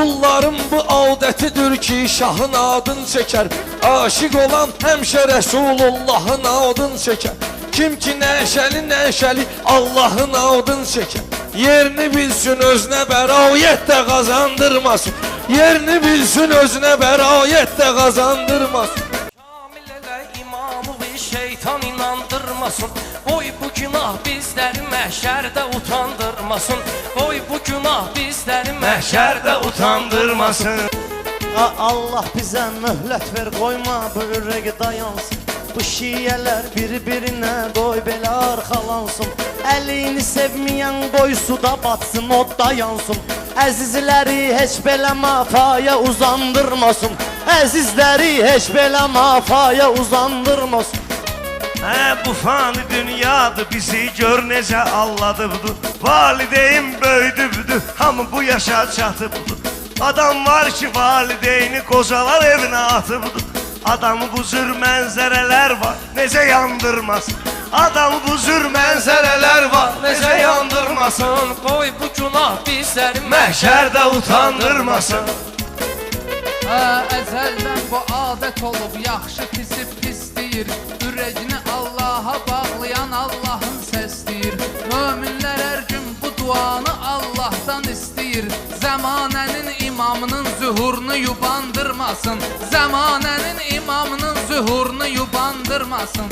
Kulların bu adətidir ki, şahın adını çəkər Aşiq olan həmişə Rəsulullahın adını çəkər Kim ki nəşəli nəşəli Allahın adını çəkər Yerini bilsin özünə bəraət də qazandırmasın Yerini bilsin özünə bəraət də qazandırmasın Kamil elə imamı şeytan inandırmasın. Oy bu günah bizləri məhşərdə utandırmasın. Oy bu günah bizləri məhşərdə utandırmasın. A- Allah bize mühlet ver koyma bu ürək dayansın. Bu şiyeler birbirine doy belə arxalansın Əlini sevməyən qoy suda batsın o dayansın Əzizləri heç belə mafaya uzandırmasın Əzizləri heç belə mafaya uzandırmasın Hə bu fani dünyadır bizi gör necə alladıbdı Valideyn böyüdübdü hamı bu yaşa çatıbdı Adam var ki valideyni qocalar evinə atıbdı Adamı bu cür mənzərələr var necə yandırmasın? Adamı bu cür mənzərələr var necə yandırmasın? Oy bu günah bizləri Məhşərdə utandırmasın Hə, əzəldən bu adət olub Yaxşı pisi pis deyir Ürəyini Allaha bağlayan Allahın səsləyir Möminlər hər gün bu duanı Allahdan istəyir Zəmanənin imamının zühurunu yubandırmasın. Zəmanənin imamının zühurunu yubandırmasın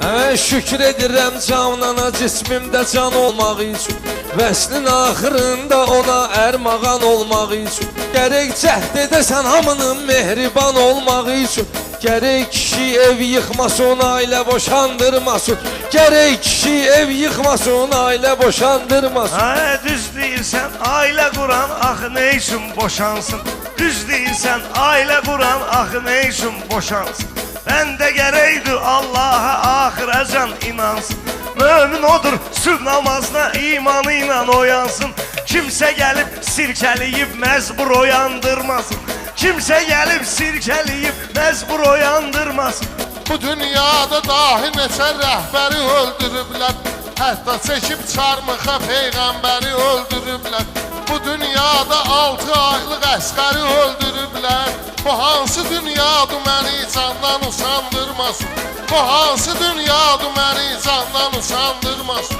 Hə, şükür edirəm canana cismimdə can olmaq üçün. Vəslin axırında ona ərmağan olmaq üçün. Gərək cəhd edəsən hamının mehriban olmaq üçün. Gərək kişi ev yıxmasın, ailə boşandırmasın. Gərək kişi ev yıxmasın, ailə boşandırmasın. Hə düz deyirsən ailə quran axı nə üçün boşansın? Düz deyirsən ailə quran axı nə üçün boşansın Bəndə gərəkdir Allaha axıracan inansın. Mömin odur sübh namazına imanı ilə oyansın. Kimsə gəlib sirkəliyib məcbur oyandırmasın. Kimsə gəlib sirkəliyib məcbur oyandırmasın. Bu dünyada dahi neçə rəhbəri öldürüblər? Hətta çəkib çarmıxa peyğəmbəri öldürüblər Bu dünyada altı aylıq əsqəri öldürüblər Bu hansı dünyadır məni candan usandırmasın Bu hansı dünyadır məni candan usandırmasın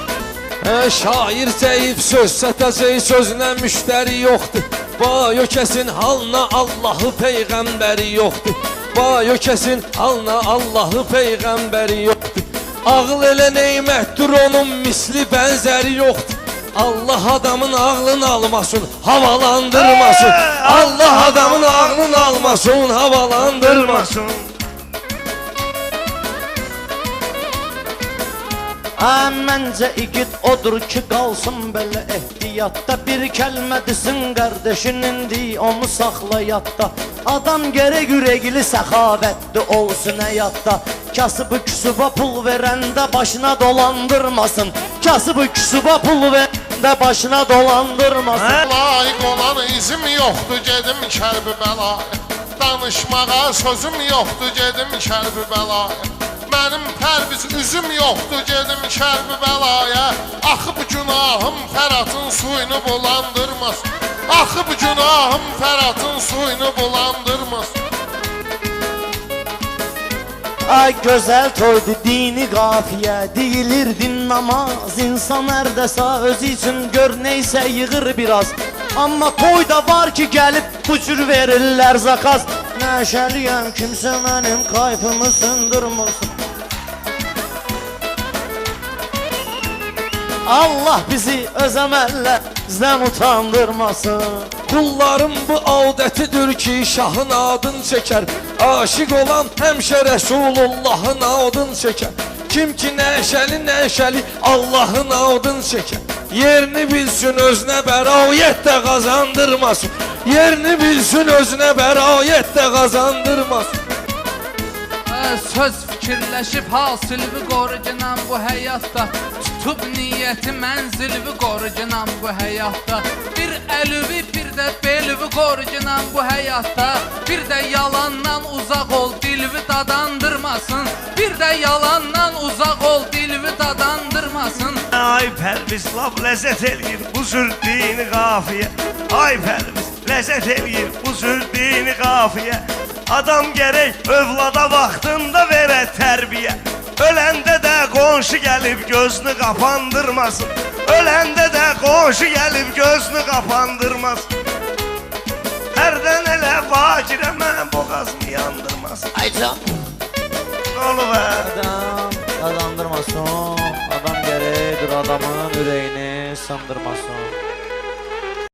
Hə, şair zəif söz sətəcək sözünə müştəri yoxdur. Vay o kəsin halına Allahı peyğəmbəri yoxdur. Vay o kəsin halına Allahı peyğəmbəri yoxdur. Ağıl elə neymətdir onun misli bənzəri yoxdur Allah adamın ağlını almasın, havalandırmasın. Allah adamın ağlını almasın, havalandırmasın. Hə, məncə igid odur ki, qalsın belə ehtiyatda Bir kəlmə desin qardaşının di, onu saxla yadda Adam gərək ürəkli səxavətli olsun həyatda Kasıbı küsuba pul verəndə başına dolandırmasın. Kasıbı küsuba pul verəndə başına dolandırmasın. Hə? Layiq olan izim yoxdur gedim kərbi bəlaya Danışmağa sözüm yoxdur gedim kərbi bəlaya Mənim pərviz üzüm yoxdur gedim kərbi bəlaya Axı bu günahım Fəratın suyunu bulandırmasın Axı bu günahım Fəratın suyunu bulandırmasın Ay gözəl toydu dini qafiyə Deyilir din namaz. İnsan ərdəsə özü üçün gör neysə yığır biraz. Amma toyda var ki gəlib bu cür verirlər zakaz. Nəşəliyəm kimsə mənim kayfımı sındırmasın. Allah bizi öz əməllərimizdən utandırmasın. Kulların bu adətidir ki, şahın adını çəkər Aşiq olan həmişə Rəsulullahın adını çəkər Kim ki nəşəli nəşəli Allahın adını çəkər Yerini bilsin özünə bəraət də qazandırmasın Yerini bilsin özünə bəraət də qazandırmasın Hə, Söz fikirləşib hasilvi qorucunan bu həyatda. Tutub niyyəti mənzilvi qorucunan bu həyatda. Bir əlüvi bir də belüvi qorucunan bu həyatda. Bir də yalandan uzaq ol dilvi dadandırmasın. Bir də yalandan uzaq ol dilvi dadandırmasın. Ay Pərviz laf ləzzət eləyir bu zürdini qafiyə. Ay Pərviz ləzzət eləyir bu zürdini qafiyə Adam gərək övlada vaxtında verə tərbiyə Öləndə də qonşu gəlib gözünü qapandırmasın Öləndə də qonşu gəlib gözünü qapandırmasın Hərdən elə fakirə mən boğazımı yandırmasın Ay can. Olur be? Adam kazandırmasın. Adam gereği dur adamın yüreğini sındırmasın.